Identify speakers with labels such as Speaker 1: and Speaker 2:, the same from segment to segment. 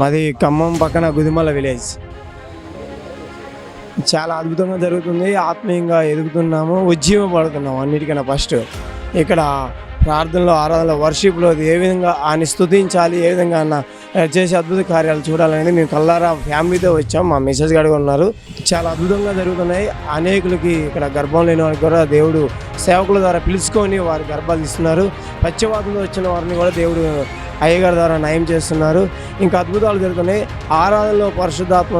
Speaker 1: మాది ఖమ్మం పక్కన గుదిమల విలేజ్. చాలా అద్భుతంగా జరుగుతుంది ఆత్మీయంగా ఎదుగుతున్నాము ఉజ్జీవపడుతున్నాము అన్నిటికన్నా ఫస్ట్. ఇక్కడ ప్రార్థనలో ఆరాధనలో వర్షిప్లో ఏ విధంగా ఆయన స్తుతించాలి ఏ విధంగా అన్న చేసే అద్భుత కార్యాలు చూడాలనేది మేము కల్లారా ఫ్యామిలీతో వచ్చాం మా మిసెస్ గారు ఉన్నారు. చాలా అద్భుతంగా జరుగుతున్నాయి. అనేకులకి ఇక్కడ గర్భం లేని వారికి కూడా దేవుడు సేవకుల ద్వారా పిలుచుకొని వారి గర్భాలు ఇస్తున్నారు పశ్చిమాతంలో వచ్చిన వారిని కూడా దేవుడు అయ్యగారి ద్వారా నయం చేస్తున్నారు. ఇంకా అద్భుతాలు జరుగుతున్నాయి. ఆరాధనలో పరిశుద్ధాత్మ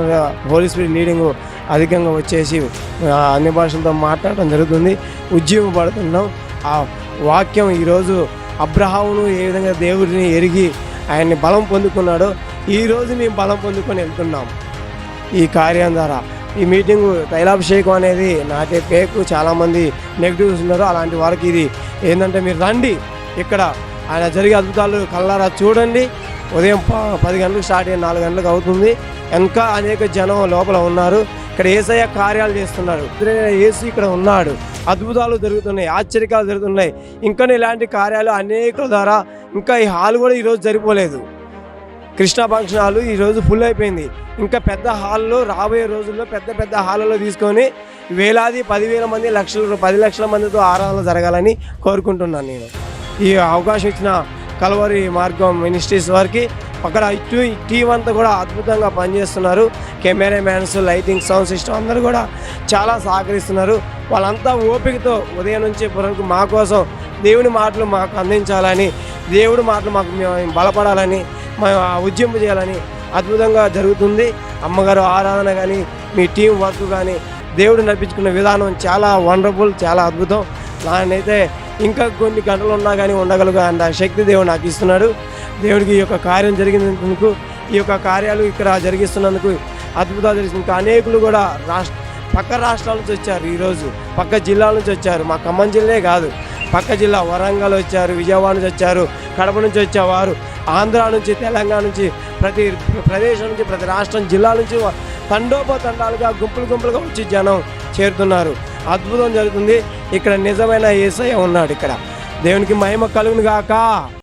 Speaker 1: హోలీ స్పిరిట్ లీడింగ్ అధికంగా వచ్చేసి అన్ని భాషలతో మాట్లాడటం జరుగుతుంది. ఉద్యమపడుతున్నాం ఆ వాక్యం ఈరోజు అబ్రహామును ఏ విధంగా దేవుడిని ఎరిగి ఆయన్ని బలం పొందుకున్నాడో ఈరోజు మేము బలం పొందుకొని వెళ్తున్నాం. ఈ కార్యం ద్వారా. ఈ మీటింగ్ తైలాభిషేకం అనేది నాకే పేకు చాలామంది నెగిటివ్స్ ఉన్నారు. అలాంటి వారికి ఇది ఏంటంటే మీరు రండి. ఇక్కడ ఆయన జరిగే అద్భుతాలు కల్లారా చూడండి. ఉదయం ప- పది గంటలకు స్టార్ట్ అయ్యి నాలుగు గంటలకు అవుతుంది. ఇంకా అనేక జనం లోపల ఉన్నారు. ఇక్కడ ఏసయ్య కార్యాలు చేస్తున్నారు. ఏసు ఇక్కడ ఉన్నాడు. అద్భుతాలు జరుగుతున్నాయి ఆశ్చర్యకాలు జరుగుతున్నాయి. ఇంకా ఇలాంటి కార్యాలు అనేక ద్వారా ఇంకా ఈ హాల్ కూడా ఈరోజు జరిపోలేదు. కృష్ణా ఫంక్షన్ హాల్ ఈరోజు ఫుల్ అయిపోయింది. ఇంకా పెద్ద హాల్లో రాబోయే రోజుల్లో పెద్ద పెద్ద హాల్లో తీసుకొని వేలాది పదివేల మంది లక్షల పది లక్షల మందితో ఆరాధన జరగాలని కోరుకుంటున్నాను నేను. ఈ అవకాశం ఇచ్చిన కలవరి మార్గం మినిస్ట్రీస్ వారికి అక్కడ ఇటు టీం అంతా కూడా అద్భుతంగా పనిచేస్తున్నారు. కెమెరామ్యాన్స్ లైటింగ్ సౌండ్ సిస్టమ్ అందరూ కూడా చాలా సహకరిస్తున్నారు. వాళ్ళంతా ఓపికతో ఉదయం నుంచి వరకు మా కోసం దేవుని మాటలు మాకు అందించాలని దేవుడి మాటలు మాకు మేము బలపడాలని మేము ఉద్యమం చేయాలని అద్భుతంగా జరుగుతుంది. అమ్మగారు ఆరాధన కానీ మీ టీం వర్క్ కానీ దేవుడు నడిపించుకున్న విధానం చాలా వండర్ఫుల్ చాలా అద్భుతం. నానైతే ఇంకా కొన్ని గంటలు ఉన్నా కానీ ఉండగలుగు అంత శక్తి దేవుడు నాకు ఇస్తున్నాడు. దేవుడికి ఈ యొక్క కార్యం జరిగినందుకు ఈ యొక్క కార్యాలు ఇక్కడ జరిగిస్తున్నందుకు అద్భుతాలు జరిగింది ఇంకా అనేకులు కూడా రాష్ట్ర పక్క రాష్ట్రాల నుంచి వచ్చారు ఈరోజు. పక్క జిల్లాల నుంచి వచ్చారు. మా ఖమ్మం జిల్లే కాదు. పక్క జిల్లా వరంగల్ వచ్చారు విజయవాడ నుంచి వచ్చారు కడప నుంచి వచ్చేవారు ఆంధ్ర నుంచి తెలంగాణ నుంచి ప్రతి ప్రదేశం నుంచి ప్రతి రాష్ట్రం జిల్లా నుంచి తండోపతండాలుగా గుంపులు గుంపులుగా వచ్చి జనం చేరుతున్నారు. అద్భుతం జరుగుతుంది. ఇక్కడ నిజమైన ఏసయ్య ఉన్నాడు ఇక్కడ. దేవునికి మహిమ కలుగును గాక.